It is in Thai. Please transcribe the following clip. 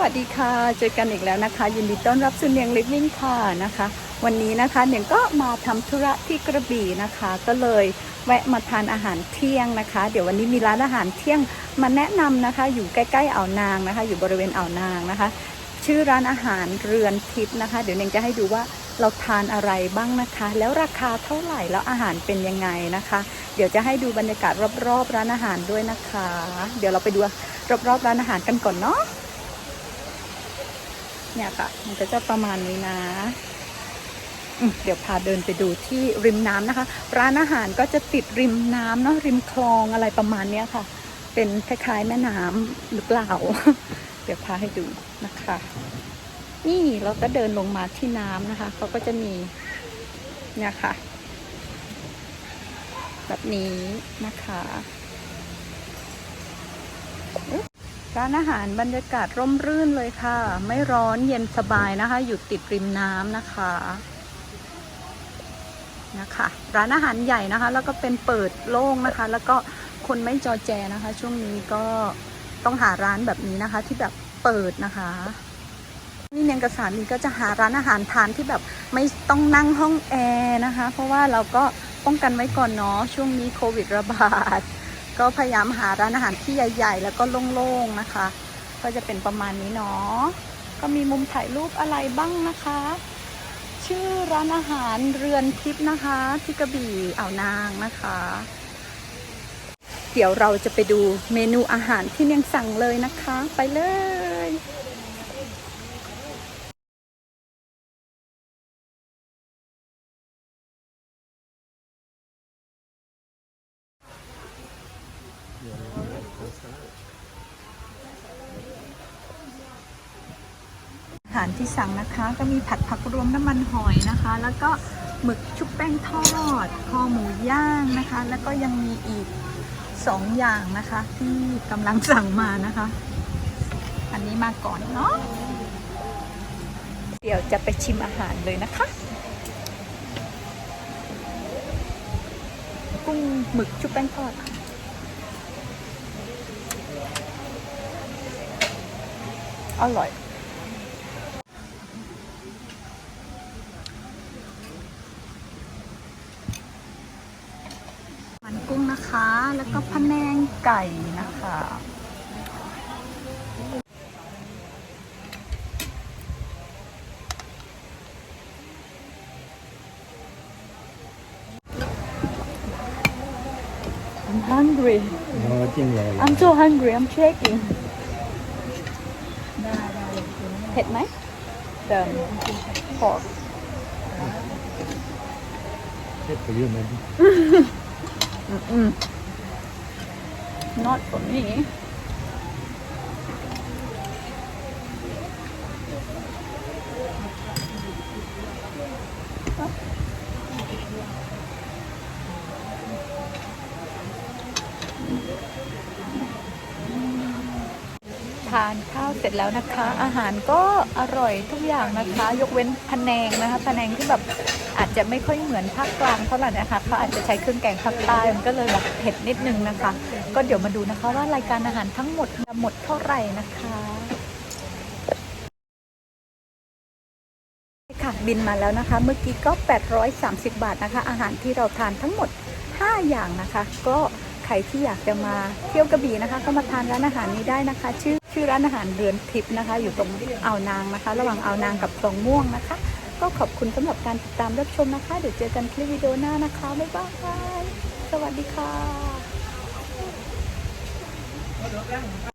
วัสดีค่ะ เจอกันอีกแล้วนะคะ ยินดีต้อนรับสุเนียงลิฟวิ่งค่ะนะคะ วันนี้นะคะเนียงก็มาทำธุระที่กระบี่นะคะ ก็เลยแวะมาทานอาหารเที่ยงนะคะ เดี๋ยววันนี้มีร้านอาหารเที่ยงมาแนะนำนะคะ อยู่ใกล้ๆอ่าวนางนะคะ อยู่บริเวณอ่าวนางนะคะ ชื่อร้านอาหารเรือนทิพย์นะคะ เดี๋ยวเนียงจะให้ดูว่าเราทานอะไรบ้างนะคะ แล้วราคาเท่าไหร่แล้วอาหารเป็นยังไงนะคะ เดี๋ยวจะให้ดูบรรยากาศรอบๆ ร้านอาหารด้วยนะคะ เดี๋ยวเราไปดูรอบๆร้านอาหารกันก่อนเนาะ เนี่ยค่ะ มันก็จะประมาณนี้นะ เดี๋ยวพาเดินไปดูที่ริมน้ำนะคะ ร้านอาหารก็จะติดริมน้ำเนาะริมคลองอะไรประมาณเนี้ยค่ะ เป็นคล้ายๆแม่น้ำหรือเปล่า เดี๋ยวพาให้ดูนะคะ นี่เราก็เดินลงมาที่น้ำนะคะเขาก็จะมีเนี่ยค่ะ แบบนี้นะคะ ร้านอาหารบรรยากาศร่มรื่นเลยค่ะ ไม่ร้อนเย็นสบายนะคะ อยู่ติดริมน้ำนะคะนะคะ ร้านอาหารใหญ่นะคะ แล้วก็เป็นเปิดโล่งนะคะ แล้วก็คนไม่จอแจนะคะ ช่วงนี้ก็ต้องหาร้านแบบนี้นะคะ ที่แบบเปิดนะคะ นี่เนียงกระสามีก็จะหาร้านอาหารทานที่แบบไม่ต้องนั่งห้องแอร์นะคะ เพราะว่าเราก็ป้องกันไว้ก่อนเนาะช่วงนี้โควิดระบาด ก็พยายามหาร้านอาหารที่ใหญ่ ๆ แล้วก็โล่งๆนะคะ ก็จะเป็นประมาณนี้เนาะก็มีมุมถ่ายรูปอะไรบ้างนะคะ ชื่อร้านอาหารเรือนทิพย์นะคะที่กระบี่อ่าวนางนะคะ เดี๋ยวเราจะไปดูเมนูอาหารที่เนียงสั่งเลยนะคะ ไปเลย อาหารที่สั่งนะคะก็มีผัดผักรวมน้ำมันหอยนะคะ แล้วก็หมึกชุบแป้งทอด คอหมูย่างนะคะ แล้วก็ยังมีอีกสองอย่างนะคะ ที่กำลังสั่งมานะคะ อันนี้มาก่อนเนาะเดี๋ยวจะไปชิมอาหารเลยนะคะ กุ้งหมึกชุบแป้งทอด อร่อย มันกุ้งนะคะ แล้วก็พะแนงไก่นะคะ I'm hungry อ๋อจริงเลย I'm so hungry I'm shaking เผ็ดไหม The pork เช็ดไปเยอะไหม Mm-mm. Not for me. ทานข้าวเสร็จแล้วนะคะ อาหารก็อร่อยทุกอย่างนะคะ ยกเว้นพะแนงนะคะพะแนงที่แบบอาจจะไม่ค่อยเหมือนภาคกลางเท่าไหร่นะคะเขาอาจจะใช้เครื่องแกงภาคใต้มันก็เลยแบบเผ็ดนิดนึงนะคะ ก็เดี๋ยวมาดูนะคะว่ารายการอาหารทั้งหมดหมดเท่าไหร่นะคะค่ะบินมาแล้วนะคะ เมื่อกี้ก็ 830 บาทนะคะ อาหารที่เราทานทั้งหมด 5 อย่างนะคะ ก็ รที่อยากจะมาเที่ยวกระบี่นะคะ ก็มาทานร้านอาหารนี้ได้นะคะ ชื่อชื่อร้านอาหารเรือนทิพย์นะคะ อยู่ตรงอ่าวนางนะคะ ระหว่างอ่าวนางกับคลองม่วงนะคะ ก็ขอบคุณสำหรับการติดตามรับชมนะคะ เดี๋ยวเจอกันคลิปวิดีโอหน้านะคะบ๊ายบายสวัสดีค่ะ